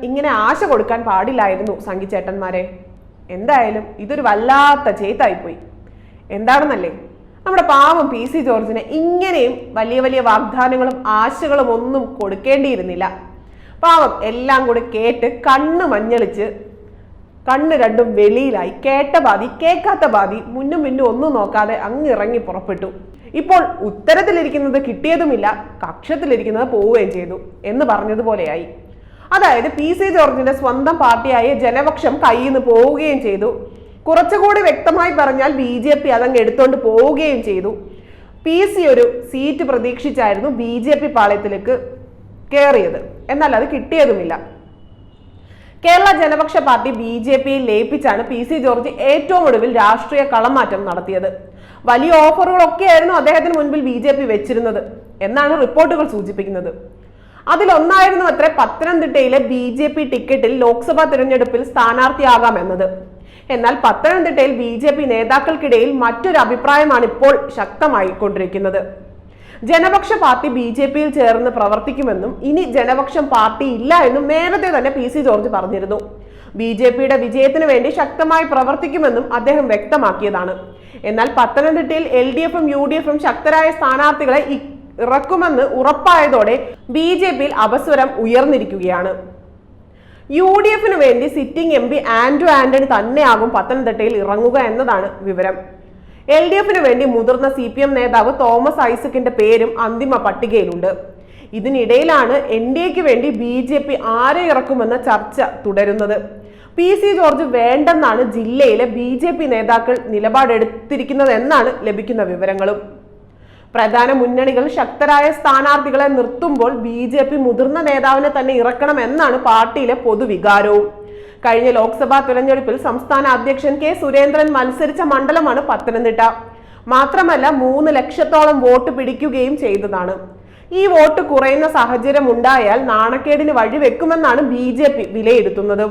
ഇങ്ങനെ ആശ കൊടുക്കാൻ പാടില്ലായിരുന്നു സംഘിച്ചേട്ടന്മാരെ. എന്തായാലും ഇതൊരു വല്ലാത്ത ചേത്തായിപ്പോയി എന്താണെന്നല്ലേ? നമ്മുടെ പാവം പി സി ജോർജിന് ഇങ്ങനെയും വലിയ വലിയ വാഗ്ദാനങ്ങളും ആശകളും ഒന്നും കൊടുക്കേണ്ടിയിരുന്നില്ല. പാവം എല്ലാം കൂടി കേട്ട് കണ്ണ് മഞ്ഞളിച്ച് കണ്ണ് രണ്ടും വെളിയിലായി. കേട്ട ബാധി കേൾക്കാത്ത ബാധി മുന്നും മുന്നും ഒന്നും നോക്കാതെ അങ്ങ് ഇറങ്ങി പുറപ്പെട്ടു. ഇപ്പോൾ ഉത്തരത്തിലിരിക്കുന്നത് കിട്ടിയതുമില്ല കക്ഷത്തിലിരിക്കുന്നത് പോവുകയും ചെയ്തു എന്ന് പറഞ്ഞതുപോലെയായി. അതായത് പി സി ജോർജിന്റെ സ്വന്തം പാർട്ടിയായ ജനപക്ഷം കയ്യിൽ നിന്ന് പോവുകയും ചെയ്തു. കുറച്ചുകൂടി വ്യക്തമായി പറഞ്ഞാൽ ബി ജെ പി അതങ്ങ് എടുത്തോണ്ട് പോവുകയും ചെയ്തു. പി സി ഒരു സീറ്റ് പ്രതീക്ഷിച്ചായിരുന്നു ബി ജെ പി പാളയത്തിലേക്ക് കയറിയത് എന്നാൽ അത് കിട്ടിയതുമില്ല. Kerala Janapaksha party B J പിയിൽ ലയിപ്പിച്ചാണ് പി സി ജോർജ് ഏറ്റവും ഒടുവിൽ രാഷ്ട്രീയ കളമാറ്റം നടത്തിയത്. വലിയ ഓഫറുകളൊക്കെയായിരുന്നു അദ്ദേഹത്തിന് മുൻപിൽ ബി ജെ പി വെച്ചിരുന്നത്. എന്നാണ് റിപ്പോർട്ടുകൾ സൂചിപ്പിക്കുന്നത്. അതിലൊന്നായിരുന്നു അത്ര പത്തനംതിട്ടയിലെ ബി ജെ പി ടിക്കറ്റിൽ ലോക്സഭാ തിരഞ്ഞെടുപ്പിൽ സ്ഥാനാർത്ഥിയാകാമെന്നത് എന്നാൽ പത്തനംതിട്ടയിൽ ബി ജെ പി നേതാക്കൾക്കിടയിൽ മറ്റൊരു അഭിപ്രായമാണ് ഇപ്പോൾ ശക്തമായിക്കൊണ്ടിരിക്കുന്നത്. ജനപക്ഷ പാർട്ടി ബി ജെ പിയിൽ ചേർന്ന് പ്രവർത്തിക്കുമെന്നും ഇനി ജനപക്ഷം പാർട്ടി ഇല്ല എന്നും നേരത്തെ തന്നെ പി സി ജോർജ് പറഞ്ഞിരുന്നു. ബി ജെ പിയുടെ വിജയത്തിന് വേണ്ടി ശക്തമായി പ്രവർത്തിക്കുമെന്നും അദ്ദേഹം വ്യക്തമാക്കിയതാണ്. എന്നാൽ പത്തനംതിട്ടയിൽ എൽ ഡി എഫും യു ഡി എഫും ശക്തരായ സ്ഥാനാർത്ഥികളെ ഇറക്കുമെന്ന് ഉറപ്പായതോടെ ബി ജെ പിയിൽ അപസ്വരം ഉയർന്നിരിക്കുകയാണ്. യു ഡി എഫിന് വേണ്ടി sitting M P Andrew Antony തന്നെയാകും പത്തനംതിട്ടയിൽ ഇറങ്ങുക എന്നതാണ് വിവരം. എൽ ഡി എഫിന് വേണ്ടി മുതിർന്ന സി പി എം നേതാവ് തോമസ് ഐസക്കിന്റെ പേരും അന്തിമ പട്ടികയിലുണ്ട്. ഇതിനിടയിലാണ് എൻ ഡി എക്ക് വേണ്ടി ബി ജെ പി ആരെ ഇറക്കുമെന്ന ചർച്ച തുടരുന്നത്. പി സി ജോർജ് വേണ്ടെന്നാണ് ജില്ലയിലെ ബി ജെ പി നേതാക്കൾ നിലപാടെടുത്തിരിക്കുന്നതെന്നാണ് ലഭിക്കുന്ന വിവരങ്ങളും. പ്രധാന മുന്നണികൾ ശക്തരായ സ്ഥാനാർത്ഥികളെ നിർത്തുമ്പോൾ ബി ജെ പി മുതിർന്ന നേതാവിനെ തന്നെ ഇറക്കണം എന്നാണ് പാർട്ടിയിലെ പൊതുവികാരവും. കഴിഞ്ഞ ലോക്സഭാ തെരഞ്ഞെടുപ്പിൽ സംസ്ഥാന അധ്യക്ഷൻ കെ സുരേന്ദ്രൻ മത്സരിച്ച മണ്ഡലമാണ് പത്തനംതിട്ട. മാത്രമല്ല മൂന്ന് ലക്ഷത്തോളം വോട്ട് പിടിക്കുകയും ചെയ്തതാണ്. ഈ വോട്ട് കുറയുന്ന സാഹചര്യം ഉണ്ടായാൽ നാണക്കേടിന് വഴിവെക്കുമെന്നാണ് ബി ജെ പി വിലയിരുത്തുന്നത്.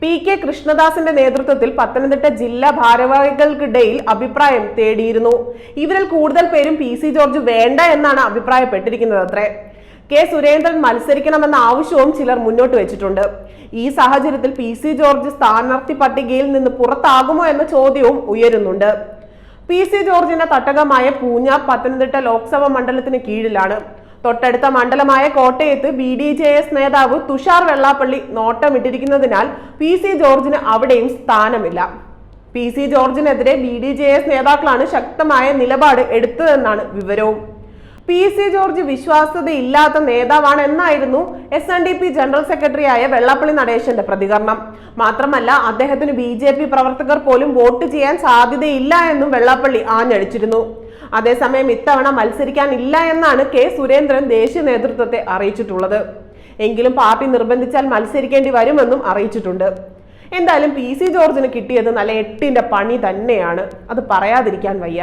പി കെ കൃഷ്ണദാസിന്റെ നേതൃത്വത്തിൽ പത്തനംതിട്ട ജില്ലാ ഭാരവാഹികൾക്കിടയിൽ അഭിപ്രായം തേടിയിരുന്നു. ഇവരിൽ കൂടുതൽ പേരും പി സി ജോർജ് വേണ്ട എന്നാണ് അഭിപ്രായപ്പെട്ടിരിക്കുന്നത് അത്രേ. കെ സുരേന്ദ്രൻ മത്സരിക്കണമെന്ന ആവശ്യവും ചിലർ മുന്നോട്ട് വെച്ചിട്ടുണ്ട്. ഈ സാഹചര്യത്തിൽ പി സി ജോർജ് സ്ഥാനാർത്ഥി പട്ടികയിൽ നിന്ന് പുറത്താകുമോ എന്ന ചോദ്യവും ഉയരുന്നുണ്ട്. പി സി ജോർജിന്റെ തട്ടകമായ പൂഞ്ഞ പത്തനംതിട്ട ലോക്സഭാ മണ്ഡലത്തിന് കീഴിലാണ്. തൊട്ടടുത്ത മണ്ഡലമായ കോട്ടയത്ത് ബി ഡി ജെ എസ് നേതാവ് തുഷാർ വെള്ളാപ്പള്ളി നോട്ടമിട്ടിരിക്കുന്നതിനാൽ പി സി ജോർജിന് അവിടെയും സ്ഥാനമില്ല. പി സി ജോർജിനെതിരെ ബി ഡി ജെ എസ് നേതാക്കളാണ് ശക്തമായ നിലപാട് എടുത്തതെന്നാണ് വിവരവും. പി സി ജോർജ് വിശ്വാസ്യതയില്ലാത്ത നേതാവാണ് എന്നായിരുന്നു S N D P general സെക്രട്ടറിയായ വെള്ളാപ്പള്ളി നടേശന്റെ പ്രതികരണം. മാത്രമല്ല അദ്ദേഹത്തിന് ബി ജെ പി പ്രവർത്തകർ പോലും വോട്ട് ചെയ്യാൻ സാധ്യതയില്ല എന്നും വെള്ളാപ്പള്ളി ആഞ്ഞടിച്ചിരുന്നു. അതേസമയം ഇത്തവണ മത്സരിക്കാൻ ഇല്ല എന്നാണ് കെ സുരേന്ദ്രൻ ദേശീയ നേതൃത്വത്തെ അറിയിച്ചിട്ടുള്ളത്. എങ്കിലും പാർട്ടി നിർബന്ധിച്ചാൽ മത്സരിക്കേണ്ടി വരുമെന്നും അറിയിച്ചിട്ടുണ്ട്. എന്തായാലും പി സി ജോർജിന് കിട്ടിയത് നല്ല എട്ടിന്റെ പണി തന്നെയാണ്. അത് പറയാതിരിക്കാൻ വയ്യ.